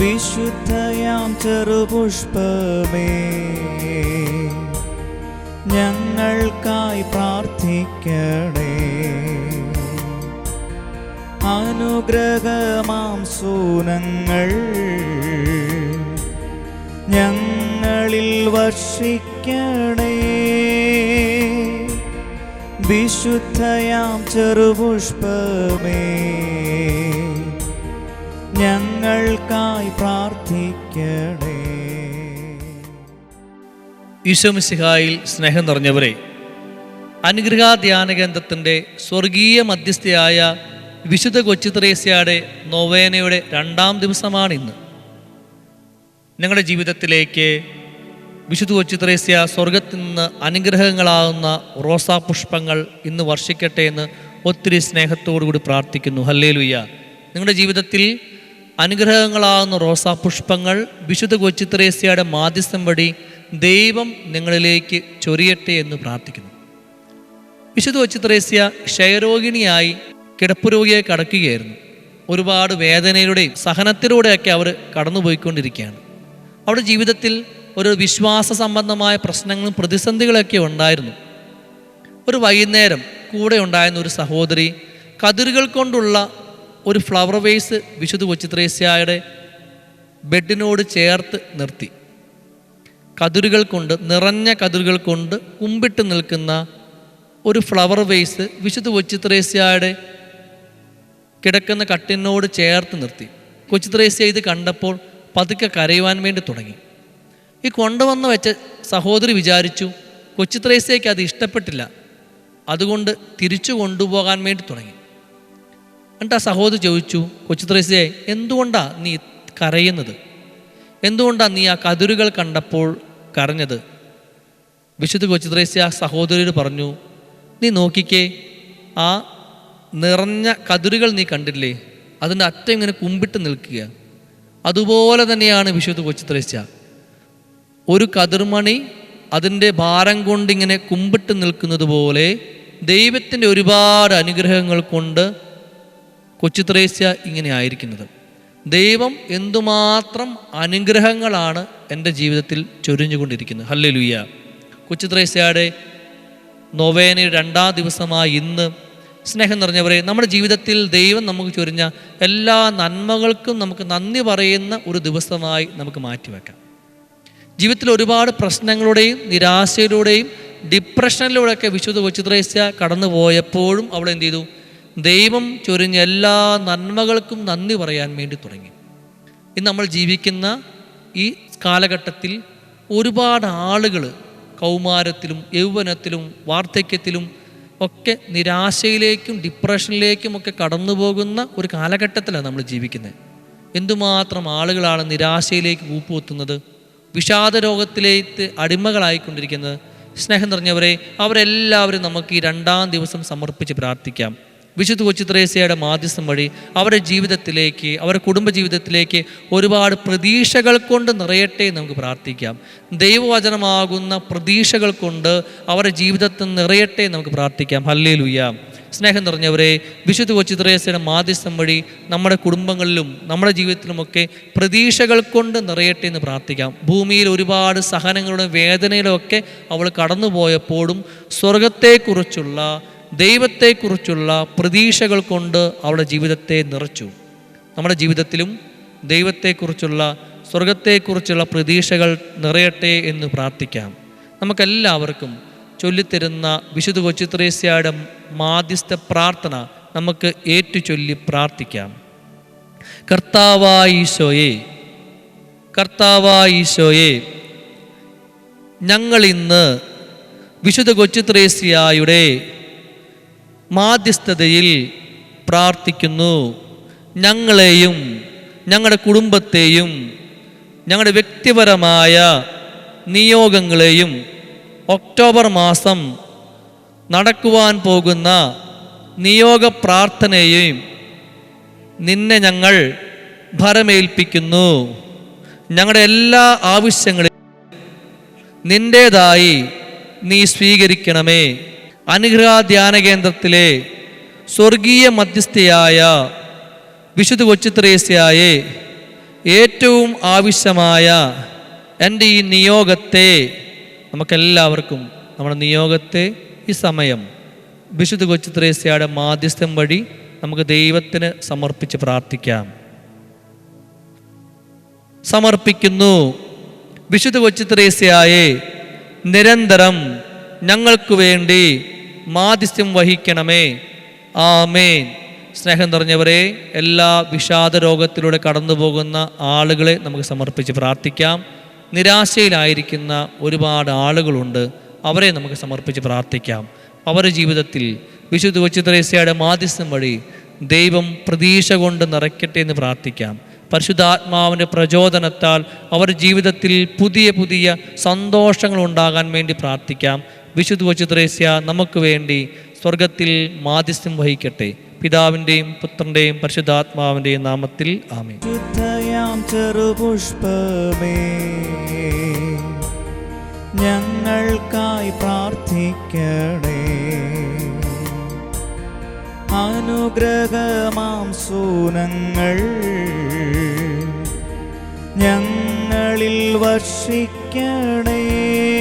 വിശുദ്ധയാം ചെറുപുഷ്പമേ. ഞങ്ങൾക്കായി പ്രാർത്ഥിക്കണേ. അനുഗ്രഹമാം സൂനങ്ങൾ. ഞങ്ങളിൽ വർഷിക്കണേ. വിശുദ്ധയാം ചെറുപുഷ്പമേ. ഞങ്ങൾക്കായി പ്രാർത്ഥിക്കണേ. സ്നേഹം നിറഞ്ഞവരെ അനുഗ്രഹാധ്യാന കേന്ദ്രത്തിന്റെ സ്വർഗീയ മധ്യസ്ഥയായ വിശുദ്ധ കൊച്ചുത്രേസ്യയുടെ നൊവേനയുടെ രണ്ടാം ദിവസമാണ് ഇന്ന് ഞങ്ങളുടെ ജീവിതത്തിലേക്ക് വിശുദ്ധ കൊച്ചുത്രേസ്യ സ്വർഗത്തിൽ നിന്ന് അനുഗ്രഹങ്ങളാകുന്ന റോസാ പുഷ്പങ്ങൾ ഇന്ന് വർഷിക്കട്ടെ എന്ന് ഒത്തിരി സ്നേഹത്തോടു കൂടി പ്രാർത്ഥിക്കുന്നു. ഹല്ലേലുയ്യ. നിങ്ങളുടെ ജീവിതത്തിൽ അനുഗ്രഹങ്ങളാകുന്ന റോസാ പുഷ്പങ്ങൾ വിശുദ്ധ കൊച്ചിത്രേസ്യയുടെ മാധ്യസ്ഥം വഴി ദൈവം നിങ്ങളിലേക്ക് ചൊരിയട്ടെ എന്ന് പ്രാർത്ഥിക്കുന്നു. വിശുദ്ധ കൊച്ചിത്രേസ്യ ക്ഷയരോഗിണിയായി കിടപ്പുരോഗിയെ കടക്കുകയായിരുന്നു. ഒരുപാട് വേദനയിലൂടെയും സഹനത്തിലൂടെയൊക്കെ അവർ കടന്നുപോയിക്കൊണ്ടിരിക്കുകയാണ്. അവരുടെ ജീവിതത്തിൽ ഒരു വിശ്വാസ സംബന്ധമായ പ്രശ്നങ്ങളും പ്രതിസന്ധികളൊക്കെ ഉണ്ടായിരുന്നു. ഒരു വൈകുന്നേരം കൂടെ ഉണ്ടായിരുന്ന ഒരു സഹോദരി കതിരുകൾ കൊണ്ടുള്ള ഒരു ഫ്ലവർ വേസ് വിശുദ്ധ കൊച്ചിത്രേസ്യായുടെ ബെഡിനോട് ചേർത്ത് നിർത്തി. കതിരുകൾ കൊണ്ട് നിറഞ്ഞ കതിരുകൾ കൊണ്ട് കുമ്പിട്ട് നിൽക്കുന്ന ഒരു ഫ്ലവർ വേസ് വിശുദ്ധ കൊച്ചിത്രേസ്യായുടെ കിടക്കുന്ന കട്ടിനോട് ചേർത്ത് നിർത്തി. കൊച്ചിത്രേസ്യ ഇത് കണ്ടപ്പോൾ പതുക്കെ കരയുവാൻ വേണ്ടി തുടങ്ങി. ഈ കൊണ്ടുവന്ന് വെച്ച സഹോദരി വിചാരിച്ചു കൊച്ചിത്രേസ്യയ്ക്ക് അത് ഇഷ്ടപ്പെട്ടില്ല. അതുകൊണ്ട് തിരിച്ചു കൊണ്ടുപോകാൻ വേണ്ടി തുടങ്ങി. എന്നിട്ട് ആ സഹോദരി ചോദിച്ചു കൊച്ചുത്രേസ്യയെ എന്തുകൊണ്ടാ നീ കരയുന്നത്? എന്തുകൊണ്ടാണ് നീ ആ കതിരുകൾ കണ്ടപ്പോൾ കരഞ്ഞത്? വിശുദ്ധ കൊച്ചുത്രേസ്യ ആ സഹോദരിയോട് പറഞ്ഞു നീ നോക്കിക്കേ ആ നിറഞ്ഞ കതിരുകൾ നീ കണ്ടില്ലേ? അതിന്റെ അറ്റം ഇങ്ങനെ കുമ്പിട്ട് നിൽക്കുക. അതുപോലെ തന്നെയാണ് വിശുദ്ധ കൊച്ചുത്രേസ്യ ഒരു കതിർമണി അതിന്റെ ഭാരം കൊണ്ട് ഇങ്ങനെ കുമ്പിട്ട് നിൽക്കുന്നത് പോലെ ദൈവത്തിന്റെ ഒരുപാട് അനുഗ്രഹങ്ങൾ കൊണ്ട് കൊച്ചുത്രേസ്യ ഇങ്ങനെ ആയിരിക്കുന്നത്. ദൈവം എന്തുമാത്രം അനുഗ്രഹങ്ങളാണ് എന്റെ ജീവിതത്തിൽ ചൊരിഞ്ഞുകൊണ്ടിരിക്കുന്നത്. ഹല്ലേ ലുയ്യ കൊച്ചിത്രേസ്യയുടെ നൊവേനയുടെ രണ്ടാം ദിവസമായ ഇന്ന് സ്നേഹം നിറഞ്ഞവരെ നമ്മുടെ ജീവിതത്തിൽ ദൈവം നമുക്ക് ചൊരിഞ്ഞ എല്ലാ നന്മകൾക്കും നമുക്ക് നന്ദി പറയുന്ന ഒരു ദിവസമായി നമുക്ക് മാറ്റിവെക്കാം. ജീവിതത്തിൽ ഒരുപാട് പ്രശ്നങ്ങളുടെയും നിരാശയിലൂടെയും ഡിപ്രഷനിലൂടെയൊക്കെ വിശുദ്ധ കൊച്ചുത്രേസ്യ കടന്നു പോയപ്പോഴും അവൾ എന്ത് ചെയ്തു? ദൈവം ചൊരിഞ്ഞ എല്ലാ നന്മകൾക്കും നന്ദി പറയാൻ വേണ്ടി തുടങ്ങി. ഇന്ന് നമ്മൾ ജീവിക്കുന്ന ഈ കാലഘട്ടത്തിൽ ഒരുപാട് ആളുകൾ കൗമാരത്തിലും യൗവനത്തിലും വാർദ്ധക്യത്തിലും ഒക്കെ നിരാശയിലേക്കും ഡിപ്രഷനിലേക്കും ഒക്കെ കടന്നു പോകുന്ന ഒരു കാലഘട്ടത്തിലാണ് നമ്മൾ ജീവിക്കുന്നത്. എന്തുമാത്രം ആളുകളാണ് നിരാശയിലേക്ക് കൂപ്പുവെത്തുന്നത് വിഷാദ രോഗത്തിലേക്ക് അടിമകളായിക്കൊണ്ടിരിക്കുന്നത്. സ്നേഹം നിറഞ്ഞവരെ അവരെല്ലാവരും നമുക്ക് ഈ രണ്ടാം ദിവസം സമർപ്പിച്ച് പ്രാർത്ഥിക്കാം. വിശുദ്ധ കൊച്ചുത്രേസ്യയുടെ മാധ്യസ്ഥം വഴി അവരുടെ ജീവിതത്തിലേക്ക് അവരുടെ കുടുംബജീവിതത്തിലേക്ക് ഒരുപാട് പ്രതീക്ഷകൾ കൊണ്ട് നിറയട്ടെ നമുക്ക് പ്രാർത്ഥിക്കാം. ദൈവവചനമാകുന്ന പ്രതീക്ഷകൾ കൊണ്ട് അവരുടെ ജീവിതത്തിൽ നിറയട്ടെ നമുക്ക് പ്രാർത്ഥിക്കാം. ഹല്ലേ ലുയ്യാം സ്നേഹം നിറഞ്ഞവരെ വിശുദ്ധ കൊച്ചുത്രേസ്യയുടെ മാധ്യസ്ഥം വഴി നമ്മുടെ കുടുംബങ്ങളിലും നമ്മുടെ ജീവിതത്തിലുമൊക്കെ പ്രതീക്ഷകൾ കൊണ്ട് നിറയട്ടെ എന്ന് പ്രാർത്ഥിക്കാം. ഭൂമിയിൽ ഒരുപാട് സഹനങ്ങളുടെ വേദനയിലൊക്കെ അവൾ കടന്നുപോയപ്പോഴും സ്വർഗത്തെക്കുറിച്ചുള്ള ദൈവത്തെക്കുറിച്ചുള്ള പ്രതീക്ഷകൾ കൊണ്ട് അവളുടെ ജീവിതത്തെ നിറച്ചു. നമ്മുടെ ജീവിതത്തിലും ദൈവത്തെക്കുറിച്ചുള്ള സ്വർഗത്തെക്കുറിച്ചുള്ള പ്രതീക്ഷകൾ നിറയട്ടെ എന്ന് പ്രാർത്ഥിക്കാം. നമുക്കെല്ലാവർക്കും ചൊല്ലിത്തരുന്ന വിശുദ്ധ കൊച്ചിത്രേസ്യയുടെ മാധ്യസ്ഥ പ്രാർത്ഥന നമുക്ക് ഏറ്റുചൊല്ലി പ്രാർത്ഥിക്കാം. കർത്താവായിശോയെ കർത്താവായിശോയെ ഞങ്ങളിന്ന് വിശുദ്ധ കൊച്ചുത്രേസ്യയുടെ മാധ്യസ്ഥതയിൽ പ്രാർത്ഥിക്കുന്നു. ഞങ്ങളെയും ഞങ്ങളുടെ കുടുംബത്തെയും ഞങ്ങളുടെ വ്യക്തിപരമായ നിയോഗങ്ങളെയും ഒക്ടോബർ മാസം നടക്കുവാൻ പോകുന്ന നിയോഗ പ്രാർത്ഥനയെയും നിന്നെ ഞങ്ങൾ ഭരമേൽപ്പിക്കുന്നു. ഞങ്ങളുടെ എല്ലാ ആവശ്യങ്ങളെയും നിന്റേതായി നീ സ്വീകരിക്കണമേ. അനുഗ്രഹ ധ്യാന കേന്ദ്രത്തിലെ സ്വർഗീയ മധ്യസ്ഥയായ വിശുദ്ധ കൊച്ചുത്രേസ്യായെ ഏറ്റവും ആവശ്യമായ എന്റെ ഈ നിയോഗത്തെ നമുക്കെല്ലാവർക്കും നമ്മുടെ നിയോഗത്തെ ഈ സമയം വിശുദ്ധ കൊച്ചുത്രേസ്യയുടെ മാധ്യസ്ഥം വഴി നമുക്ക് ദൈവത്തിന് സമർപ്പിച്ച് പ്രാർത്ഥിക്കാം. സമർപ്പിക്കുന്നു വിശുദ്ധ കൊച്ചുത്രേസ്യയെ നിരന്തരം ഞങ്ങൾക്ക് വേണ്ടി മാധ്യസ്ഥ്യം വഹിക്കണമേ. ആമേൻ. സ്നേഹം നിറഞ്ഞവരെ എല്ലാ വിഷാദ രോഗത്തിലൂടെ കടന്നു പോകുന്ന ആളുകളെ നമുക്ക് സമർപ്പിച്ച് പ്രാർത്ഥിക്കാം. നിരാശയിലായിരിക്കുന്ന ഒരുപാട് ആളുകളുണ്ട്. അവരെ നമുക്ക് സമർപ്പിച്ച് പ്രാർത്ഥിക്കാം. അവരുടെ ജീവിതത്തിൽ വിശുദ്ധ കൊച്ചുത്രേസ്യയുടെ മാധ്യസ്ഥം വഴി ദൈവം പ്രതീക്ഷ കൊണ്ട് നിറയ്ക്കട്ടെ എന്ന് പ്രാർത്ഥിക്കാം. പരിശുദ്ധാത്മാവിന്റെ പ്രചോദനത്താൽ അവരുടെ ജീവിതത്തിൽ പുതിയ പുതിയ സന്തോഷങ്ങൾ ഉണ്ടാകാൻ വേണ്ടി പ്രാർത്ഥിക്കാം. വിശുദ്ധ കൊച്ചുത്രേസ്യ നമുക്ക് വേണ്ടി സ്വർഗത്തിൽ മാധ്യസ്ഥ്യം വഹിക്കട്ടെ. പിതാവിന്റെയും പുത്രന്റെയും പരിശുദ്ധാത്മാവിന്റെയും നാമത്തിൽ ആമേ ചെറുപുഷ്പമേ. ഞങ്ങൾക്കായി പ്രാർത്ഥിക്കണേ. അനുഗ്രഹമാം സൂനങ്ങൾ. ഞങ്ങളിൽ വർഷിക്കണേ.